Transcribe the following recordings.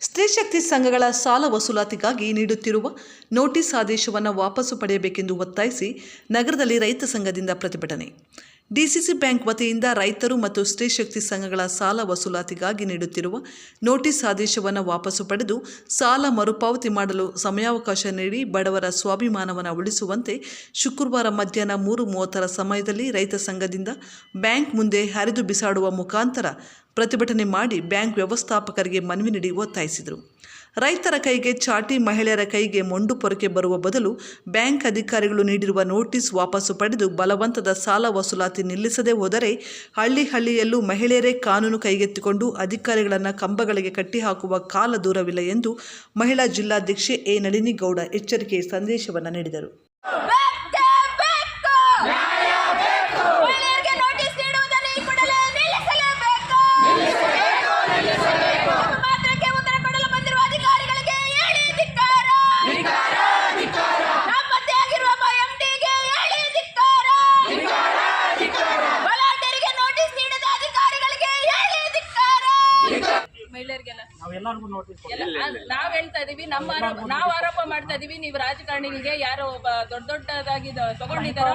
ಸ್ತ್ರೀಶಕ್ತಿ ಸಂಘಗಳ ಸಾಲ ವಸೂಲಾತಿಗಾಗಿ ನೀಡುತ್ತಿರುವ ನೋಟಿಸ್ ಆದೇಶವನ್ನು ವಾಪಸು ಪಡೆಯಬೇಕೆಂದು ಒತ್ತಾಯಿಸಿ ನಗರದಲ್ಲಿ ರೈತ ಸಂಘದಿಂದ ಪ್ರತಿಭಟನೆ. ಡಿಸಿಸಿ ಬ್ಯಾಂಕ್ ವತಿಯಿಂದ ರೈತರು ಮತ್ತು ಸ್ತ್ರೀಶಕ್ತಿ ಸಂಘಗಳ ಸಾಲ ವಸೂಲಾತಿಗಾಗಿ ನೀಡುತ್ತಿರುವ ನೋಟಿಸ್ ಆದೇಶವನ್ನು ವಾಪಸು ಪಡೆದು ಸಾಲ ಮರುಪಾವತಿ ಮಾಡಲು ಸಮಯಾವಕಾಶ ನೀಡಿ ಬಡವರ ಸ್ವಾಭಿಮಾನವನ್ನು ಉಳಿಸುವಂತೆ ಶುಕ್ರವಾರ ಮಧ್ಯಾಹ್ನ ಮೂರು ಮೂವತ್ತರ ಸಮಯದಲ್ಲಿ ರೈತ ಸಂಘದಿಂದ ಬ್ಯಾಂಕ್ ಮುಂದೆ ಹರಿದು ಬಿಸಾಡುವ ಮುಖಾಂತರ ಪ್ರತಿಭಟನೆ ಮಾಡಿ ಬ್ಯಾಂಕ್ ವ್ಯವಸ್ಥಾಪಕರಿಗೆ ಮನವಿ ನೀಡಿ ಒತ್ತಾಯಿಸಿದರು. ರೈತರ ಕೈಗೆ ಚಾಟಿ ಮಹಿಳೆಯರ ಕೈಗೆ ಮೊಂಡು ಪೊರಕೆ ಬರುವ ಬದಲು ಬ್ಯಾಂಕ್ ಅಧಿಕಾರಿಗಳು ನೀಡಿರುವ ನೋಟಿಸ್ ವಾಪಸ್ಸು ಪಡೆದು ಬಲವಂತದ ಸಾಲ ವಸೂಲಾತಿ ನಿಲ್ಲಿಸದೆ ಹೋದರೆ ಹಳ್ಳಿ ಹಳ್ಳಿಯಲ್ಲೂ ಮಹಿಳೆಯರೇ ಕಾನೂನು ಕೈಗೆತ್ತಿಕೊಂಡು ಅಧಿಕಾರಿಗಳನ್ನು ಕಂಬಗಳಿಗೆ ಕಟ್ಟಿಹಾಕುವ ಕಾಲ ದೂರವಿಲ್ಲ ಎಂದು ಮಹಿಳಾ ಜಿಲ್ಲಾಧ್ಯಕ್ಷೆ ಎ ನಳಿನಿಗೌಡ ಎಚ್ಚರಿಕೆ ಸಂದೇಶವನ್ನು ನೀಡಿದರು. ನಾವ್ ಹೇಳ್ತಾ ಇದೀವಿ ನಮ್ಮ ಆರೋಪ ನಾವ್ ಆರೋಪ ಮಾಡ್ತಾ ಇದೀವಿ ನೀವು ರಾಜಕಾರಣಿಗಳಿಗೆ ಯಾರೋ ಒಬ್ಬ ದೊಡ್ಡ ದೊಡ್ಡದಾಗಿ ತಗೊಂಡಿದ್ದಾರೋ?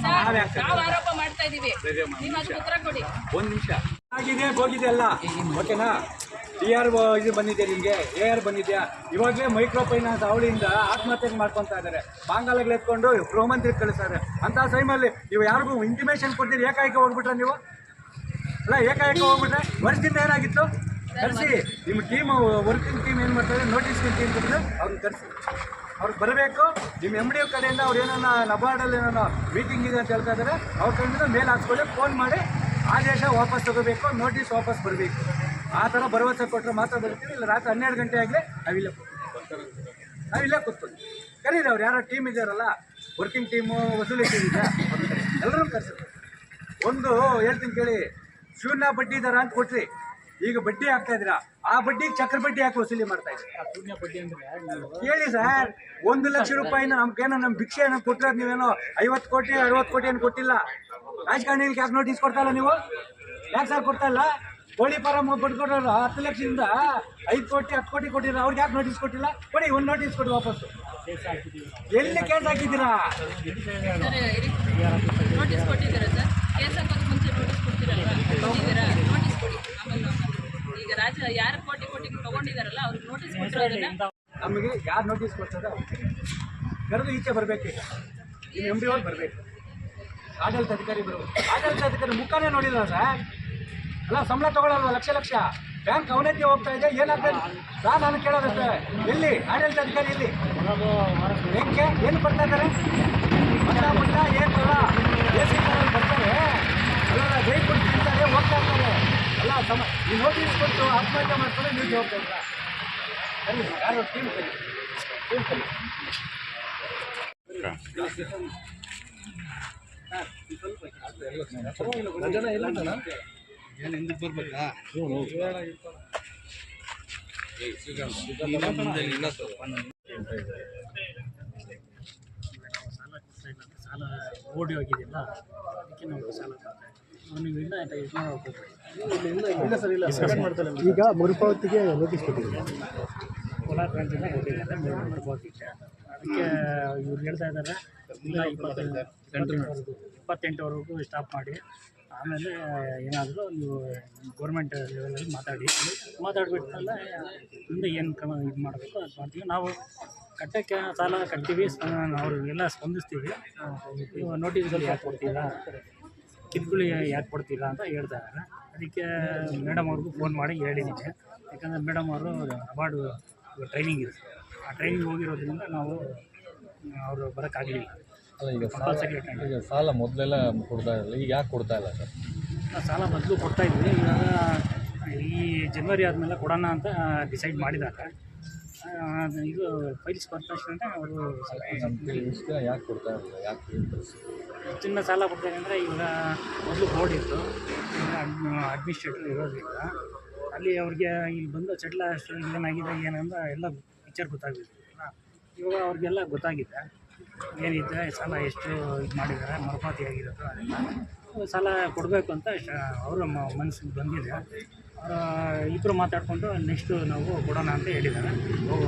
ನಾವು ನಾವ್ ಆರೋಪ ಮಾಡ್ತಾ ಇದೀವಿ. ನೀವು ಅದಕ್ಕೆ ಉತ್ತರ ಕೊಡಿ. ಒಂದ್ ನಿಮಿಷ. ಆಗಿದೆ ಹೋಗಿದೆ ಅಲ್ಲ. ಓಕೆನಾ? ಟಿ ಆರ್ ಇದು ಬಂದಿದೆ ನಿಮಗೆ ಎ ಆರ್ ಬಂದಿದ್ಯಾ? ಇವಾಗಲೇ ಮೈಕ್ರೋ ಫೈನಾನ್ಸ್ ಅವಳಿಯಿಂದ ಆತ್ಮಹತ್ಯೆ ಮಾಡ್ಕೊತಾ ಇದ್ದಾರೆ ಬಾಂಗಾಲಗಳು ಎತ್ಕೊಂಡು ಗೃಹಮಂತ್ರಿ ಕಳಿಸ್ತಾರೆ. ಅಂತ ಟೈಮಲ್ಲಿ ನೀವು ಯಾರಿಗೂ ಇಂಟಿಮೇಷನ್ ಕೊಡ್ತೀರಿ ಏಕಾಏಕ ಹೋಗ್ಬಿಟ್ರೆ ನೀವು? ಅಲ್ಲ ಏಕಾಏಕ ಹೋಗ್ಬಿಟ್ರೆ? ವರ್ಷದಿಂದ ಏನಾಗಿತ್ತು? ಕರೆಸಿ, ನಿಮ್ಮ ಟೀಮ್ ವರ್ಕಿಂಗ್ ಟೀಮ್ ಏನು ಮಾಡ್ತಾರೆ ನೋಟಿಸ್ ಟೀಮ್ ಕೊಟ್ಟರೆ ಅವ್ರನ್ನ ಕರೆಸಿ. ಅವ್ರಿಗೆ ಬರಬೇಕು, ನಿಮ್ಮ ಎಂ ಡಿ ಕಡೆಯಿಂದ ಅವ್ರು ಏನನ್ನ ನಬಾರ್ಡಲ್ಲಿ ಏನೋ ಮೀಟಿಂಗ್ ಇದೆ ಅಂತ ಹೇಳ್ತಾ ಇದ್ದಾರೆ ಅವ್ರ ಕಡೆಯಿಂದ ಮೇಲ್ ಹಾಕ್ಸ್ಕೊಳ್ಳಿ ಫೋನ್ ಮಾಡಿ, ಆದೇಶ ವಾಪಸ್ ತಗೋಬೇಕು ನೋಟಿಸ್ ವಾಪಸ್ ಬರಬೇಕು. ಆ ಥರ ಭರವಸೆ ಕೊಟ್ಟರೆ ಮಾತ್ರ ಬರ್ತೀವಿ, ಇಲ್ಲ ರಾತ್ರಿ ಹನ್ನೆರಡು ಗಂಟೆ ಆಗಲಿ ನಾವಿಲ್ಲ ನಾವಿಲ್ಲ ಕೂತ್ಕೊಂಡು ಕರೀರಿ ಅವ್ರು, ಯಾರೋ ಟೀಮ್ ಇದ್ದಾರಲ್ಲ ವರ್ಕಿಂಗ್ ಟೀಮು ವಸೂಲಿ ಟೀಮ್ ಇದೆ ಎಲ್ಲರೂ ಕರೆಸಿ. ಒಂದು ಹೇಳ್ತೀನಿ ಕೇಳಿ, ಶೂನ್ಯ ಬಡ್ಡಿ ದರ ಅಂತ ಕೊಟ್ರಿ. ಈಗ ಬಡ್ಡಿ ಹಾಕ್ತಾ ಇದ್ದೀರಾ? ಆ ಬಡ್ಡಿ ಚಕ್ರ ಬಡ್ಡಿ ಹಾಕಿ ವಸೂಲಿ ಮಾಡ್ತಾ ಇದ್ದೀರಾ? ಹೇಳಿ ಸರ್ ಒಂದು ಲಕ್ಷ ರೂಪಾಯಿನ ನಮ್ಗೇನೋ ನಮ್ಮ ಭಿಕ್ಷೆ ಏನೋ ಕೊಟ್ಟರೆ ನೀವೇನೋ ಐವತ್ತು ಕೋಟಿ ಅರವತ್ತು ಕೋಟಿ ಏನು ಕೊಟ್ಟಿಲ್ಲ. ರಾಜಕಾರಣಿಗಳಿಗೆ ಯಾಕೆ ನೋಟಿಸ್ ಕೊಡ್ತಾ ಇಲ್ಲ ನೀವು? ಯಾಕೆ ಸರ್ ಕೊಡ್ತಾ ಇಲ್ಲ? ಕೋಳಿ ಫಾರಂ ಬಡ್ಕೊಡೋರು ಹತ್ತು ಲಕ್ಷದಿಂದ ಐದು ಕೋಟಿ ಹತ್ತು ಕೋಟಿ ಕೊಟ್ಟಿರೋ ಅವ್ರಿಗೆ ಯಾಕೆ ನೋಟಿಸ್ ಕೊಟ್ಟಿಲ್ಲ? ಕೊಡಿ ಒಂದು ನೋಟಿಸ್ ಕೊಡಿ ವಾಪಸ್ಸು. ಎಲ್ಲಿ ಕೇಸ್ ಹಾಕಿದ್ದೀರಾ? ನೋಟಿಸ್ ಕೊಟ್ಟಿದ್ದೀರಾ ಸರ್ ಕೇಸ್ ಹಾಕೋದು ಮುಂಚೆ ನೋಟಿಸ್ ನೋಟಿಸ್ ಕೊಡಿ. ಈಗ ರಾಜ ಯಾರು ಕೋಟಿ ಕೋಟಿ ತಗೊಂಡಿದಾರಲ್ಲ ಅವ್ರಿಗೆ ನೋಟಿಸ್ ಕೊಟ್ಟಿರೋದನ್ನ ನಮಗೆ ಯಾರು ನೋಟಿಸ್ ಕೊಡ್ತದೆ ಅವ್ರಿಗೆ ಕರೆದು ಈಚೆ ಬರಬೇಕೀಗ. ಈಗ ಎಂ ಡಿ ಅವ್ರು ಬರಬೇಕು. ಆಡಳಿತ ಅಧಿಕಾರಿ ಬರಬೇಕು. ಆಡಳಿತ ಅಧಿಕಾರಿ ಮುಖಾನೇ ನೋಡಿಲ್ಲ ಸರ್ ಅಲ್ಲ ಸಂಬಳ ತಗೊಳ್ಳಲ್ವ ಲಕ್ಷ ಲಕ್ಷ. ಬ್ಯಾಂಕ್ ಅವನತಿ ಹೋಗ್ತಾ ಇದೆ ಏನಾಗ್ತದೆ? ಸಾ ನಾನು ಕೇಳೋದ ಎಲ್ಲಿ? ಆಡಳಿತ ಅಧಿಕಾರಿ ಎಲ್ಲಿ? ಹೆಂಗೆ ಏನು ಬರ್ತಾ ಇದ್ದಾರೆ? ಮಟ್ಟ ಮುಟ್ಟ ಏನು ಬರಲ್ಲ ಎ ಸಿ ಕಾರಲ್ಲಿ ಬರ್ತಾರೆ. ಅಲ್ಲ ತಿಂತಾರೆ ಹೋಗ್ತಾ ಇರ್ತಾರೆ ಅಲ್ಲ ಸಮ ಈ ನೋಟಿಸ್ ಕೊಟ್ಟು ಆತ್ಮಹತ್ಯೆ ಮಾಡ್ಕೊಂಡು ನೀವು ಜವಾಬ್ದಾರ ಕರೀ ಯಾರು ಟೀಮ್ ಕರೀ ಟೀಮ್ ಕರೀ ಸಾಲ ಓಡಿ ಹೋಗಿದೆಯಲ್ಲ, ಅದಕ್ಕೆ ನಾವು ಸಾಲ ಈಗ ಮರುಪಾವತಿಗೆ ನೋಟಿಸ್ ಅದಕ್ಕೆ ಇವ್ರು ಹೇಳ್ತಾ ಇದ್ದಾರೆ, ಇಲ್ಲ, ಇಪ್ಪತ್ತೈದು ಗಂಟೆವರೆಗೂ ಇಪ್ಪತ್ತೆಂಟುವರೆಗೂ ಸ್ಟಾಪ್ ಮಾಡಿ. ಆಮೇಲೆ ಏನಾದರೂ ನೀವು ಗೌರ್ಮೆಂಟ್ ಲೆವೆಲಲ್ಲಿ ಮಾತಾಡಿ. ಮಾತಾಡಿಬಿಟ್ಟಲ್ಲ ಮುಂದೆ ಏನು ಕ್ರಮ ಇದು ಮಾಡಬೇಕು ಅದು ಮಾಡ್ತೀವಿ. ನಾವು ಕಟ್ಟಕ್ಕೆ ಸಾಲ ಕಟ್ತೀವಿ ಅವ್ರಿಗೆಲ್ಲ ಸ್ಪಂದಿಸ್ತೀವಿ. ನೀವು ನೋಟಿಸ್ಗಳು ಯಾಕೆ ಕೊಡ್ತೀರಾ ಕಿತ್ಗುಳಿ ಯಾಕೆ ಕೊಡ್ತೀರಾ ಅಂತ ಹೇಳ್ತಾ ಇದ್ದಾರೆ. ಅದಕ್ಕೆ ಮೇಡಮ್ ಅವ್ರಿಗೂ ಫೋನ್ ಮಾಡಿ ಹೇಳಿದ್ದೀನಿ ಯಾಕಂದರೆ ಮೇಡಮ್ ಅವರು ಅವಾರ್ಡು ಟ್ರೈನಿಂಗ್ ಇದೆ. ಆ ಟ್ರೈನಿಂಗ್ ಹೋಗಿರೋದ್ರಿಂದ ನಾವು ಅವರು ಬರೋಕ್ಕಾಗಲಿಲ್ಲ. ಅಲ್ಲ ಈಗ ಸಾಲ ಕಂಪಲ್ಸರಿ ಈಗ ಸಾಲ ಮೊದಲೆಲ್ಲ ಕೊಡ್ತಾ ಇರಲಿಲ್ಲ. ಈಗ ಯಾಕೆ ಕೊಡ್ತಾ ಇಲ್ಲ ಸರ್? ಸಾಲ ಮೊದಲು ಕೊಡ್ತಾ ಇದ್ವಿ. ಇವಾಗ ಈ ಜನವರಿ ಆದಮೇಲೆ ಕೊಡೋಣ ಅಂತ ಡಿಸೈಡ್ ಮಾಡಿದ್ದಾರೆ. ಆ, ಅದು ಇದು ಫೈಲ್ಸ್ ತಕ್ಷಣ ಅವರು ಯಾಕೆ ಕೊಡ್ತಾ ಇರಲಿಲ್ಲ ಯಾಕೆ ಚಿನ್ನ ಸಾಲ ಕೊಡ್ಬೇಕಂದ್ರೆ ಇವಾಗ ಮೊದಲು ಬೋರ್ಡ್ ಇತ್ತು ಅಡ್ಮಿನಿಸ್ಟ್ರೇಟರ್ ಇರೋದಿಲ್ಲ ಅಲ್ಲಿ ಅವ್ರಿಗೆ ಇಲ್ಲಿ ಬಂದು ಚಟ್ಲ ಅಷ್ಟು ಏನಾಗಿದೆ ಏನಂದ್ರೆ ಎಲ್ಲ ಪಿಕ್ಚರ್ ಗೊತ್ತಾಗಿದೆ ಇವಾಗ ಅವ್ರಿಗೆಲ್ಲ ಗೊತ್ತಾಗಿದೆ ಏನಿದೆ ಸಾಲ ಎಷ್ಟು ಇದು ಮಾಡಿದ್ದಾರೆ ಮರುಪಾತಿ ಆಗಿರೋದು ಅದೆಲ್ಲ. ಸಾಲ ಕೊಡಬೇಕು ಅಂತ ಅವರ ಮನಸ್ಸಿಗೆ ಬಂದಿದೆ. ಇಬ್ಬರು ಮಾತಾಡಿಕೊಂಡು ನೆಕ್ಸ್ಟು ನಾವು ಕೊಡೋಣ ಅಂತ ಹೇಳಿದ್ದಾರೆ.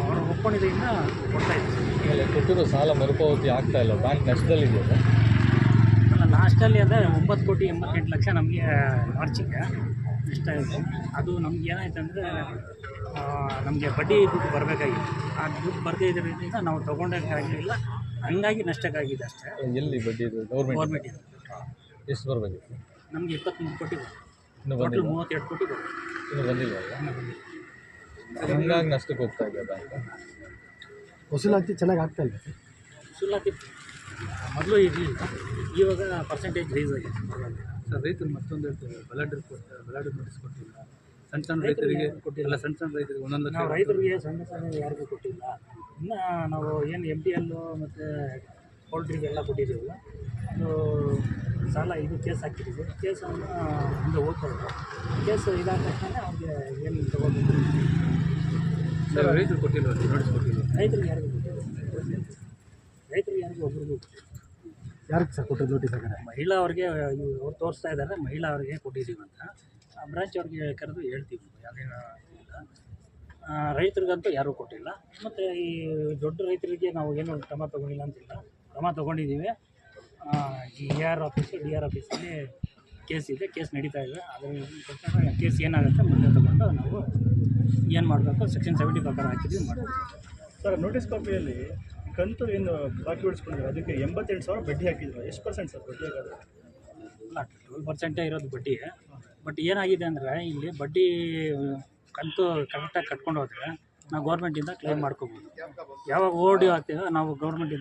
ಅವರು ಒಪ್ಕೊಂಡಿದ್ದರಿಂದ ಕೊಡ್ತಾ ಆಮೇಲೆ ಕೊಟ್ಟಿರೋ ಸಾಲ ಮರುಪಾವತಿ ಆಗ್ತಾ ಇಲ್ಲ. ಬ್ಯಾಂಕ್ ನಷ್ಟದಲ್ಲಿ ಸರ್ ಅಲ್ಲ? ಲಾಸ್ಟಲ್ಲಿ ಅಂದರೆ ಒಂಬತ್ತು ಕೋಟಿ ಎಂಬತ್ತೆಂಟು ಲಕ್ಷ ನಮಗೆ ಮಾರ್ಚಿಗೆ ಇಷ್ಟ ಆಯಿತು. ಅದು ನಮ್ಗೆ ಏನಾಯ್ತು ಅಂದರೆ ನಮಗೆ ಬಡ್ಡಿ ದುಡ್ಡು ಬರಬೇಕಾಗಿತ್ತು ಆ ದುಡ್ಡು ಬರದೇ ಇದ್ರಿಂದ ನಾವು ತೊಗೊಂಡಕ್ಕಾಗಲಿಲ್ಲ ಹಂಗಾಗಿ ನಷ್ಟಕ್ಕಾಗಿದೆ ಅಷ್ಟೇ. ಎಲ್ಲಿ ಬಡ್ಡಿ ಗೌರ್ಮೆಂಟ್ ಗೌರ್ಮೆಂಟಿಂದ ಎಷ್ಟು ಬರಬೇಕಿತ್ತು ನಮಗೆ ಇಪ್ಪತ್ತ್ಮೂರು ಕೋಟಿ ಇನ್ನೂ ಬಂದಿಲ್ಲ ಮೂವತ್ತೆರಡು ಕೋಟಿ ಬರುತ್ತೆ ಇನ್ನೂ ಬಂದಿಲ್ಲ. ಹಂಗಾಗಿ ನಷ್ಟಕ್ಕೆ ಹೋಗ್ತಾ ಇದೆ ಬ್ಯಾಂಕ್ ವಸೂಲಾತಿ ಚೆನ್ನಾಗಿ ಆಗ್ತಾ ಇಲ್ಲ? ಸರ್ ಸುಲ್ಲಾತಿ ಮೊದಲು ಇರಲಿಲ್ಲ. ಇವಾಗ ಪರ್ಸೆಂಟೇಜ್ ರೈಸ್ ಆಗಿದೆ. ಸರ್ ರೈತರು ಮತ್ತೊಂದು ಹೇಳ್ತಾರೆ ಬಲಾಢ್ರ ಕೊಡ್ತಾರೆ ಬಲಾಢ್ರ ನೋಟಿಸ್ ಕೊಟ್ಟಿಲ್ಲ ಸಣ್ಣ ಸಣ್ಣ ರೈತರಿಗೆ ಕೊಟ್ಟಿಲ್ಲ? ಸಣ್ಣ ಸಣ್ಣ ರೈತರಿಗೆ ಒಂದೊಂದು ನಾವು ರೈತರಿಗೆ ಸಣ್ಣ ಸಣ್ಣ ಯಾರಿಗೂ ಕೊಟ್ಟಿಲ್ಲ. ಇನ್ನು ನಾವು ಏನು ಎಂ ಡಿ ಎಲ್ಲು ಮತ್ತು ಪೋಲ್ಟ್ರಿಗೆಲ್ಲ ಕೊಟ್ಟಿದ್ದೀವಲ್ಲ? ಅದು ಸಾಲ ಇದು ಕೇಸ್ ಹಾಕಿದ್ದೀವಿ. ಕೇಸನ್ನು ಮುಂದೆ ಹೋಗ್ತಾ ಇದೆ ಕೇಸ್ ಇದಾದ ತಕ್ಷಣ ಅವ್ರಿಗೆ ಏನು ತೊಗೊಂಡು ಸರ್ ರೈತರು ಕೊಟ್ಟಿಲ್ಲ ನೋಟಿಸ್ ಕೊಟ್ಟಿಲ್ಲ. ರೈತರಿಗೆ ಯಾರಿಗೂ ಕೊಟ್ಟಿಲ್ಲ. ರೈತರಿಗೆ ಯಾರಿಗೂ ಒಬ್ರಿಗೂ ಯಾರಿಗೆ ಸರ್ ಕೊಟ್ಟರು ನೋಟಿಸ್ ಹಾಕಿದ್ರೆ ಮಹಿಳಾ ಅವ್ರಿಗೆ ಇವ್ರು ಅವ್ರು ತೋರಿಸ್ತಾ ಇದ್ದಾರೆ ಮಹಿಳಾ ಅವ್ರಿಗೆ ಕೊಟ್ಟಿದ್ದೀವಿ ಅಂತ. ಆ ಬ್ರಾಂಚ್ ಅವ್ರಿಗೆ ಕರೆದು ಹೇಳ್ತೀವಿ ಅದೇನು ಇಲ್ಲ ಆ, ರೈತರಿಗಂತೂ ಯಾರೂ ಕೊಟ್ಟಿಲ್ಲ. ಮತ್ತು ಈ ದೊಡ್ಡ ರೈತರಿಗೆ ನಾವು ಏನು ಕ್ರಮ ತೊಗೊಂಡಿಲ್ಲ ಅಂತಿಲ್ಲ. ಕ್ರಮ ತೊಗೊಂಡಿದ್ದೀವಿ. G R office D R ಆಫೀಸಲ್ಲಿ ಕೇಸ್ ಇದೆ ಕೇಸ್ ನಡೀತಾ ಇದೆ. ಅದರ ಪ್ರಕಾರ ಕೇಸ್ ಏನಾಗುತ್ತೆ ಮುಂದೆ ತಗೊಂಡು ನಾವು ಏನು ಮಾಡಬೇಕು ಸೆಕ್ಷನ್ ಸೆವೆಂಟಿ ಪ್ರಕಾರ ಹಾಕಿದ್ದೀವಿ ಮಾಡಬೇಕು. ಸರ್ ನೋಟಿಸ್ ಕಾಪಿಯಲ್ಲಿ ಕಂತು ಏನು ಬಾಕಿ ಉಳಿಸ್ಕೊಂಡಿದ್ರು ಅದಕ್ಕೆ ಎಂಬತ್ತೆರಡು ಸಾವಿರ ಬಡ್ಡಿ ಹಾಕಿದ್ರು. ಎಷ್ಟು ಪರ್ಸೆಂಟ್ ಸರ್ ಬಡ್ಡಿ ಹಾಕೋದು ಇಲ್ಲ ಟ್ವೆಲ್ ಪರ್ಸೆಂಟೇ ಇರೋದು ಬಡ್ಡಿ. ಬಟ್ ಏನಾಗಿದೆ ಅಂದರೆ ಇಲ್ಲಿ ಬಡ್ಡಿ ಕಂತು ಕರೆಕ್ಟಾಗಿ ಕಟ್ಕೊಂಡು ಹೋದರೆ ನಾವು ಗೌರ್ಮೆಂಟಿಂದ ಕ್ಲೇಮ್ ಮಾಡ್ಕೋಬೋದು. ಯಾವಾಗ ಓಡಿ ಆಗ್ತೀವೋ ನಾವು ಗೌರ್ಮೆಂಟಿಂದ